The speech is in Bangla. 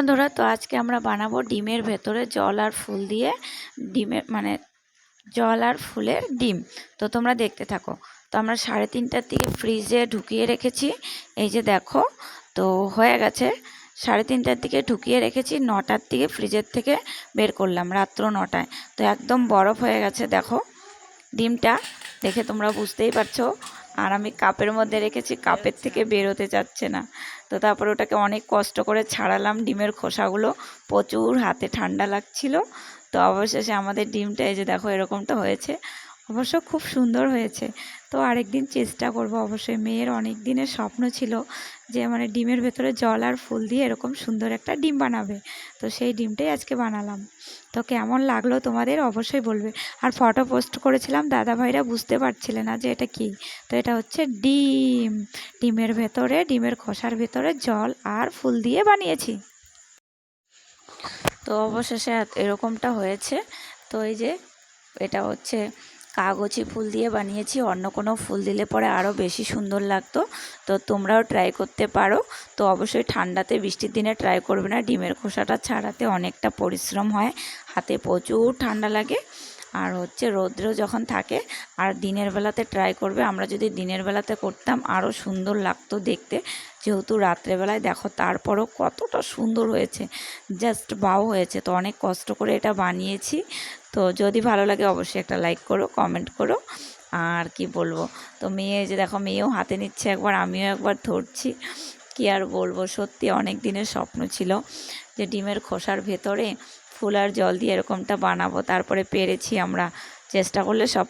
বন্ধুরা, তো আজকে আমরা বানাবো ডিমের ভেতরে জল আর ফুল দিয়ে ডিমের মানে জল আর ফুলের ডিম। তো তোমরা দেখতে থাকো। তো আমরা সাড়ে তিনটার দিকে ফ্রিজে ঢুকিয়ে রেখেছি। এই যে দেখো, তো হয়ে গেছে। সাড়ে তিনটার দিকে ঢুকিয়ে রেখেছি। নটার দিকে ফ্রিজের থেকে বের করলাম, রাত্র নটায়। তো একদম বরফ হয়ে গেছে, দেখো। ডিমটা দেখে তোমরা বুঝতেই পারছ। আর আমি কাপের মধ্যে রেখেছি, কাপের থেকে বেরোতে যাচ্ছে না। তো তারপর ওটাকে অনেক কষ্ট করে ছাড়ালাম ডিমের খোসাগুলো। প্রচুর হাতে ঠান্ডা লাগছিল। তো অবশেষে আমাদের ডিমটা এই যে দেখো এরকমটা হয়েছে। অবশ্য খুব সুন্দর হয়েছে। তো আরেকদিন চেষ্টা করব। অবশ্যই মেয়ের অনেক দিনের স্বপ্ন ছিল যে মানে ডিমের ভেতরে জল আর ফুল দিয়ে এরকম সুন্দর একটা ডিম বানাবে। তো সেই ডিমটাই আজকে বানালাম। তো কেমন লাগল তোমাদের? অবশ্যই বলবে। আর ফটো পোস্ট করেছিলাম দাদা ভাইরা বুঝতে পারছিলে না যে এটা কি। তো এটা হচ্ছে ডিম। ডিমের ভেতরে, ডিমের খোসার ভেতরে জল আর ফুল দিয়ে বানিয়েছি। তো অবশেষে এরকমটা হয়েছে। তো এই যে, এটা হচ্ছে কাগজি ফুল দিয়ে বানিয়েছি, অন্য কোনো ফুল দিলে পরে আরও বেশি সুন্দর লাগতো। তো তোমরাও ট্রাই করতে পারো। তো অবশ্যই ঠান্ডাতে, বৃষ্টির দিনে ট্রাই করবে না। ডিমের খোসাটা ছাড়াতে অনেকটা পরিশ্রম হয়। হাতে প্রচুর ঠান্ডা লাগে। আর হচ্ছে রৌদ্র যখন থাকে, আর দিনের বেলাতে ট্রাই করবে, আমরা যদি দিনের বেলাতে করতাম আরও সুন্দর লাগতো দেখতে। যেহেতু রাত্রেবেলায় দেখো তারপরও কতটা সুন্দর হয়েছে জাস্ট বাও হয়েছে। তো অনেক কষ্ট করে এটা বানিয়েছি। তো যদি ভালো লাগে অবশ্যই একটা লাইক করো কমেন্ট করো। আর কি বলব? তো মেয়ে যে দেখো, মেয়েও হাতে নিচ্ছে একবার, আমিও একবার ধরছি। কি আর বলব? সত্যি অনেক দিনের স্বপ্ন ছিল যে ডিমের খোসার ভেতরে ফুল আর জল দিয়ে এরকমটা বানাবো। তারপরে পেরেছি আমরা। চেষ্টা করলে সব